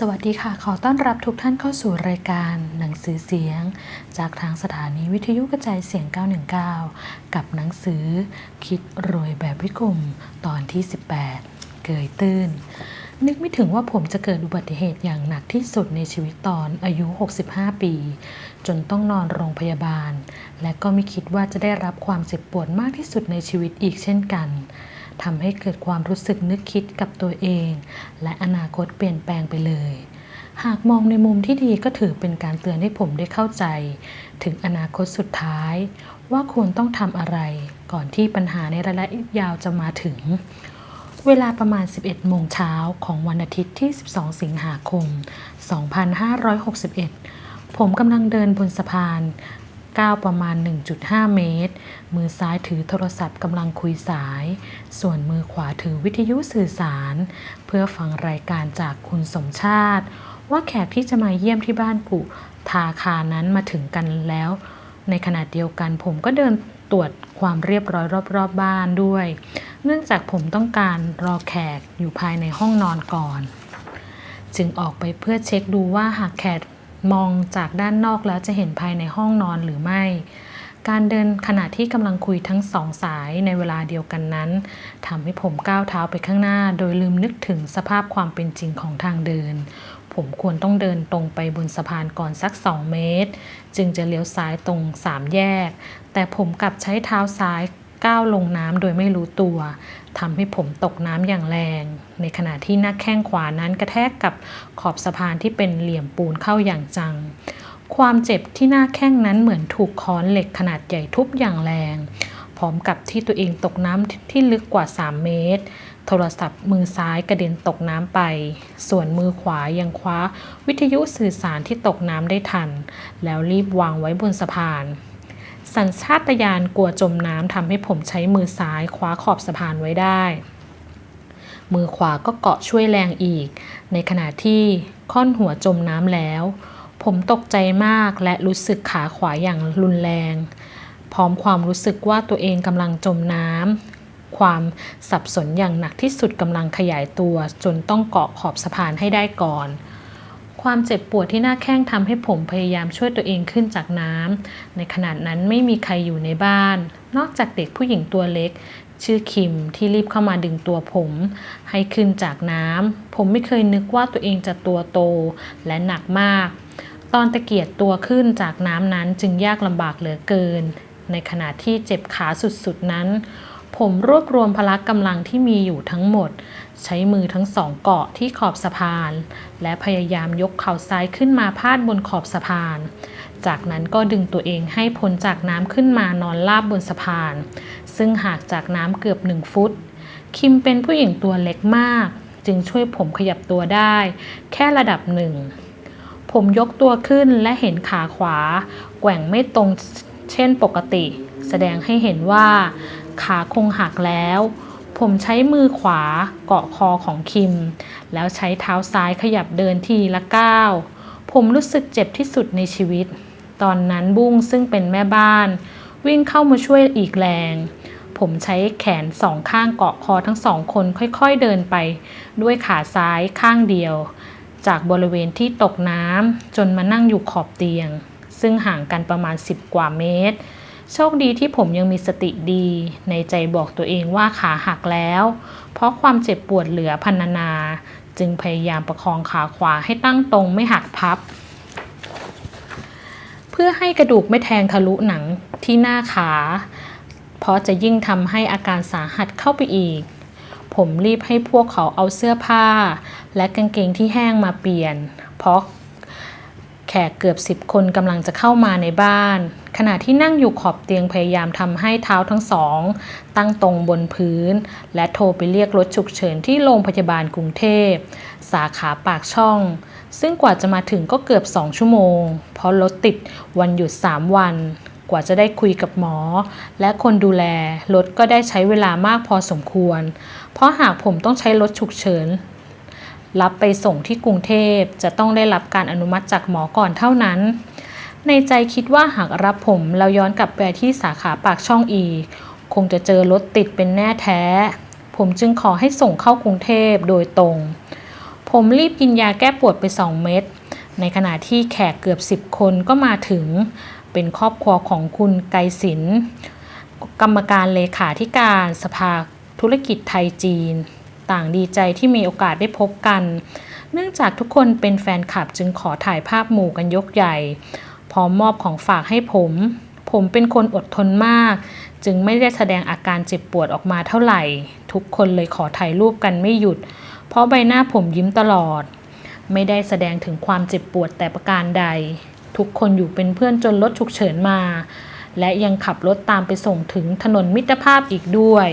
สวัสดีค่ะ ขอต้อนรับทุกท่านเข้าสู่รายการหนังสือเสียง จากทางสถานีวิทยุกระจายเสียง 919 กับหนังสือ คิดรวยแบบวิกรมตอนที่ 18 เกยตื้น นึกไม่ถึงว่าผมจะเกิดอุบัติเหตุอย่างหนักที่สุดในชีวิตตอนอายุ 65 ปี จนต้องนอนโรงพยาบาล และก็ไม่คิดว่าจะได้รับความเจ็บปวดมากที่สุดในชีวิตอีกเช่นกัน ทำให้เกิดความรู้สึกนึกคิดกับตัวเอง และอนาคตเปลี่ยนแปลงไปเลย หากมองในมุมที่ดีก็ถือเป็นการเตือนให้ผมได้เข้าใจ ถึงอนาคตสุดท้าย ว่าควรต้องทำอะไร ก่อนที่ปัญหาในระยะยาวจะมาถึง เวลาประมาณ 11 โมงเช้าของวันอาทิตย์ที่ 12 สิงหาคม 2561ผมกำลังเดินบนสะพาน ก้าวประมาณ 1.5 เมตร มือซ้ายถือโทรศัพท์กำลังคุยสาย ส่วนมือขวาถือวิทยุสื่อสาร เพื่อฟังรายการจากคุณสมชาติ ว่าแขกที่จะมาเยี่ยมที่บ้านกุทาคานั้นมาถึงกันแล้ว ในขณะเดียวกันผมก็เดินตรวจความเรียบร้อยรอบๆบบ้านด้วย เนื่องจากผมต้องการรอแขกอยู่ภายในห้องนอนก่อน จึงออกไปเพื่อเช็คดูว่าหากแขก มองจากด้านนอกแล้วจะเห็นภายในห้องนอนหรือไม่ การเดินขณะที่กำลังคุยทั้งสองสายในเวลาเดียวกันนั้นทำให้ผมก้าวเท้าไปข้างหน้า โดยลืมนึกถึงสภาพความเป็นจริงของทางเดิน ผมควรต้องเดินตรงไปบนสะพานก่อนสัก 2 เมตร จึงจะเลี้ยวซ้ายตรงสามแยก แต่ผมกลับใช้เท้าซ้าย ก้าวลงน้ำโดยไม่รู้ตัวทำให้ผมตกน้ำอย่างแรง ในขณะที่หน้าแข้งขวานั้นกระแทกกับขอบสะพานที่เป็นเหลี่ยมปูนเข้าอย่างจัง ความเจ็บที่หน้าแข้งนั้นเหมือนถูกค้อนเหล็กขนาดใหญ่ทุบอย่างแรง พร้อมกับที่ตัวเองตกน้ำที่ลึกกว่า 3 เมตร โทรศัพท์มือซ้ายกระเด็นตกน้ำไป ส่วนมือขวายังคว้าวิทยุสื่อสารที่ตกน้ำได้ทัน แล้วรีบวางไว้บนสะพาน สัญชาตญาณกลัวจมน้ำทำให้ผมใช้มือซ้ายคว้าขอบสะพานไว้ได้ มือขวาก็เกาะช่วยแรงอีก ในขณะที่ค่อนหัวจมน้ำแล้ว ผมตกใจมากและรู้สึกขาขวาอย่างรุนแรง พร้อมความรู้สึกว่าตัวเองกำลังจมน้ำความสับสนอย่างหนักที่สุดกำลังขยายตัวจนต้องเกาะขอบสะพานให้ได้ก่อน ความเจ็บปวดที่หน้าแข้งทำให้ผมพยายามช่วยตัวเองขึ้นจากน้ำในขณะนั้นไม่มีใครอยู่ในบ้าน นอกจากเด็กผู้หญิงตัวเล็ก ชื่อคิมที่รีบเข้ามาดึงตัวผม ให้ขึ้นจากน้ำผมไม่เคยนึกว่าตัวเองจะตัวโตและหนักมาก ตอนตะเกียกตัวขึ้นจากน้ำนั้นจึงยากลำบากเหลือเกิน ในขณะที่เจ็บขาสุดๆนั้น ผมรวบรวมพละกำลังที่มีอยู่ทั้งหมด ใช้มือทั้งสองเกาะที่ขอบสะพาน และพยายามยกเข่าซ้ายขึ้นมาพาดบนขอบสะพาน จากนั้นก็ดึงตัวเองให้พ้นจากน้ำขึ้นมานอนราบบนสะพาน ซึ่งหากจากน้ำเกือบหนึ่งฟุต คิมเป็นผู้หญิงตัวเล็กมาก จึงช่วยผมขยับตัวได้ แค่ระดับหนึ่ง ผมยกตัวขึ้นและเห็นขาขวา แกว่งไม่ตรงเช่นปกติ แสดงให้เห็นว่า ขาคงหักแล้ว ผมใช้มือขวาเกาะคอของคิม แล้วใช้เท้าซ้ายขยับเดินทีละก้าวผมรู้สึกเจ็บที่สุดในชีวิต ตอนนั้นบุ้งซึ่งเป็นแม่บ้าน วิ่งเข้ามาช่วยอีกแรง ผมใช้แขนสองข้างเกาะคอทั้งสองคนค่อยๆเดินไป ด้วยขาซ้ายข้างเดียว จากบริเวณที่ตกน้ำจนมานั่งอยู่ขอบเตียง ซึ่งห่างกันประมาณ 10 กว่าเมตร โชคดีที่ผมยังมีสติดี ในใจบอกตัวเองว่าขาหักแล้ว เพราะความเจ็บปวดเหลือพันนา จึงพยายามประคองขาขวาให้ตั้งตรงไม่หักพับ เพื่อให้กระดูกไม่แทงทะลุหนังที่หน้าขา เพราะจะยิ่งทำให้อาการสาหัสเข้าไปอีก ผมรีบให้พวกเขาเอาเสื้อผ้า และกางเกงที่แห้งมาเปลี่ยน เพราะ ขกเกือบสิบคนกำลังจะเข้ามาในบ้าน ขณะที่นั่งอยู่ขอบเตียงพยายามทำให้เท้าทั้งสอง ตั้งตรงบนพื้น และโทรไปเรียกรถฉุกเฉินที่โรงพยาบาลกรุงเทพ สาขาปากช่อง ซึ่งกว่าจะมาถึงก็เกือบสองชั่วโมง เพราะรถติดวันหยุด3วัน กว่าจะได้คุยกับหมอ และคนดูแลรถก็ได้ใช้เวลามากพอสมควร เพราะหากผมต้องใช้รถฉุกเฉิน รับไปส่งที่กรุงเทพจะต้องได้รับการอนุมัติจากหมอก่อนเท่านั้น ในใจคิดว่าหากรับผมเราย้อนกลับไปที่สาขาปากช่องอีก คงจะเจอรถติดเป็นแน่แท้ ผมจึงขอให้ส่งเข้ากรุงเทพโดยตรง ผมรีบกินยาแก้ปวดไป2เม็ดในขณะที่แขกเกือบ10คนก็มาถึง เป็นครอบครัวของคุณไกศิลกรรมการเลขาธิการสภาธุรกิจไทยจีน ต่างดีใจที่มีโอกาสได้พบกัน เนื่องจากทุกคนเป็นแฟนคลับจึงขอถ่ายภาพหมู่กันยกใหญ่ พร้อมมอบของฝากให้ผม ผมเป็นคนอดทนมาก จึงไม่ได้แสดงอาการเจ็บปวดออกมาเท่าไหร่ ทุกคนเลยขอถ่ายรูปกันไม่หยุด เพราะใบหน้าผมยิ้มตลอด ไม่ได้แสดงถึงความเจ็บปวดแต่ประการใด ทุกคนอยู่เป็นเพื่อนจนรถฉุกเฉินมาและยังขับรถตามไปส่งถึงถนนมิตรภาพอีกด้วย